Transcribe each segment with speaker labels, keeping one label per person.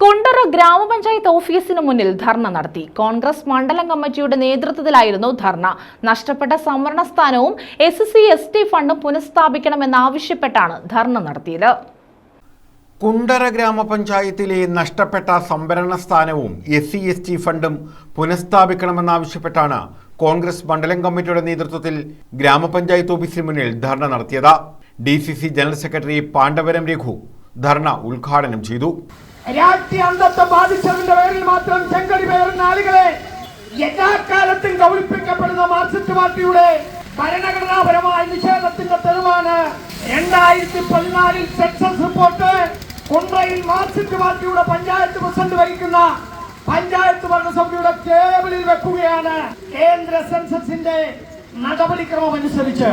Speaker 1: കുണ്ടറ ഗ്രാമപഞ്ചായത്ത് ഓഫീസിന് മുന്നിൽ ധർണ നടത്തി. കോൺഗ്രസ് മണ്ഡലം കമ്മിറ്റിയുടെ നേതൃത്വത്തിലായിരുന്നു ധർണ. നഷ്ടപ്പെട്ട സംവരണ സ്ഥാനവും എസ് സി എസ് ടി ഫണ്ടും പുനഃസ്ഥാപിക്കണമെന്നാവശ്യപ്പെട്ടാണ് ധർണ നടത്തിയത്.
Speaker 2: കുണ്ടറ ഗ്രാമപഞ്ചായത്തിലെ നഷ്ടപ്പെട്ട സംവരണ സ്ഥാനവും എസ് സി എസ് ടി ഫണ്ടും പുനഃസ്ഥാപിക്കണമെന്നാവശ്യപ്പെട്ടാണ് കോൺഗ്രസ് മണ്ഡലം കമ്മിറ്റിയുടെ നേതൃത്വത്തിൽ ഗ്രാമപഞ്ചായത്ത് ഓഫീസിന് മുന്നിൽ ധർണ നടത്തിയത്. D C C general secretary Pandavaram Raghu ധർണ ഉദ്ഘാടനം ചെയ്തു.
Speaker 3: രാഷ്ട്രീയ അന്തത്വം ബാധിച്ചതിന്റെ പേരിൽ മാത്രം ചെങ്കടി പേരുന്ന ആളുകളെ എല്ലാ കാലത്തും കബളിപ്പിക്കപ്പെടുന്ന മാർക്സിസ്റ്റ് പാർട്ടിയുടെ ഭരണഘടനാപരമായ നിഷേധത്തിന്റെ തെളിവാണ് രണ്ടായിരത്തി പതിനാലിൽ സെക്സസ് റിപ്പോർട്ട് കുണ്ട്രയിൽ മാർക്സിസ്റ്റ് പാർട്ടിയുടെ പഞ്ചായത്ത് പ്രസിഡന്റ് വഹിക്കുന്ന പഞ്ചായത്ത് ഭരണസഭയുടെ ടേബിളിൽ വെക്കുകയാണ് കേന്ദ്ര സെൻസസിന്റെ നടപടിക്രമം അനുസരിച്ച്.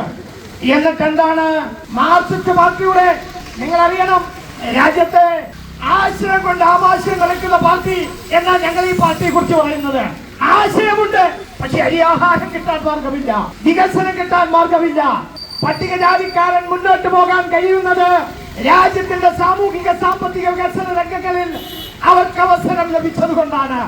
Speaker 3: എന്നിട്ട് എന്താണ് മാർക്സിസ്റ്റ് പാർട്ടിയുടെ നിങ്ങൾ അറിയണം രാജ്യത്തെ ആശയം കൊണ്ട് ആമാശയം കളിക്കുന്ന പാർട്ടി എന്നാ ഞങ്ങൾ ഈ പാർട്ടിയെ കുറിച്ച് പറയുന്നത്? ആശയമുണ്ട് പക്ഷെ അരിയാഹാരം കിട്ടാൻ മാർഗമില്ല വികസനം കിട്ടാൻ മാർഗമില്ല പട്ടികജാതിക്കാരൻ മുന്നോട്ട് പോകാൻ കഴിയുന്നത് രാജ്യത്തിന്റെ സാമൂഹിക സാമ്പത്തിക വികസന രംഗങ്ങളിൽ അവർക്ക് അവസരം ലഭിച്ചതുകൊണ്ടാണ്.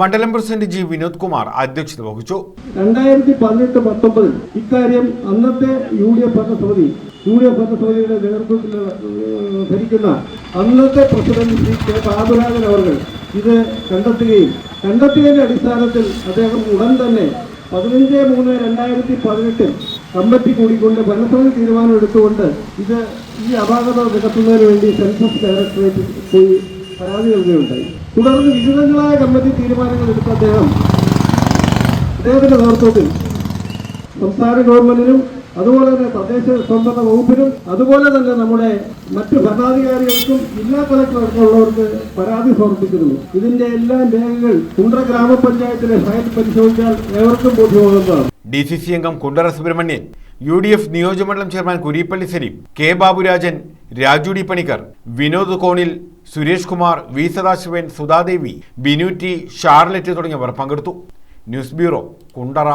Speaker 2: മണ്ഡലം പ്രസിഡന്റ് ജി വിനോദ് കുമാർ അധ്യക്ഷത വഹിച്ചു.
Speaker 4: രണ്ടായിരത്തി പതിനെട്ട് പത്തൊമ്പതിൽ ഇക്കാര്യം അന്നത്തെ യു ഡി എഫ് ഭരണസമിതി യു ഡി എഫ് നേതൃത്വത്തിൽ ഭരിക്കുന്ന അന്നത്തെ പ്രസിഡന്റ് ശ്രീ കെ ബാബുരാജൻ അവർ ഇത് കണ്ടെത്തുകയും കണ്ടെത്തിയതിന്റെ അടിസ്ഥാനത്തിൽ അദ്ദേഹം ഉടൻ തന്നെ പതിനഞ്ച് മൂന്ന് രണ്ടായിരത്തി പതിനെട്ടിൽ കമ്മിറ്റി കൂടിക്കൊണ്ട് ഭരണസമിതി തീരുമാനം എടുത്തുകൊണ്ട് ഇത് ഈ അപാകത നികത്തുന്നതിന് വേണ്ടി സെൻസസ് ഡയറക്ടറേറ്റ് പോയി പരാതി നൽകുകയുണ്ടായി. തുടർന്ന് വിവിധങ്ങളായ കമ്മിറ്റി തീരുമാനങ്ങൾ എടുത്ത അദ്ദേഹം അദ്ദേഹത്തിന്റെ നേതൃത്വത്തിൽ സംസ്ഥാന ഗവൺമെന്റിനും അതുപോലെ തന്നെ തദ്ദേശ സ്വന്തം വകുപ്പിനും അതുപോലെ തന്നെ നമ്മുടെ മറ്റ് ഭരണാധികാരികൾക്കും ജില്ലാ കളക്ടർക്കുള്ളവർക്ക് പരാതി സമർപ്പിക്കുന്നു. ഇതിന്റെ എല്ലാ രേഖകൾ കുണ്ട്ര ഗ്രാമപഞ്ചായത്തിലെ ഫയൽ പരിശോധിച്ചാൽ ഏവർക്കും ബോധ്യമാകുന്നതാണ്.
Speaker 2: ഡി സി സി അംഗം Kundara Subramanian U D F നിയോജകമണ്ഡലം chairman Kurippally Saleem K Baburajan Raju D Panicker Vinod Konil Suresh Kumar V Sadasivan Sudhadevi Binu T Charlotte തുടങ്ങിയവർ പങ്കെടുത്തു. News bureau Kundara.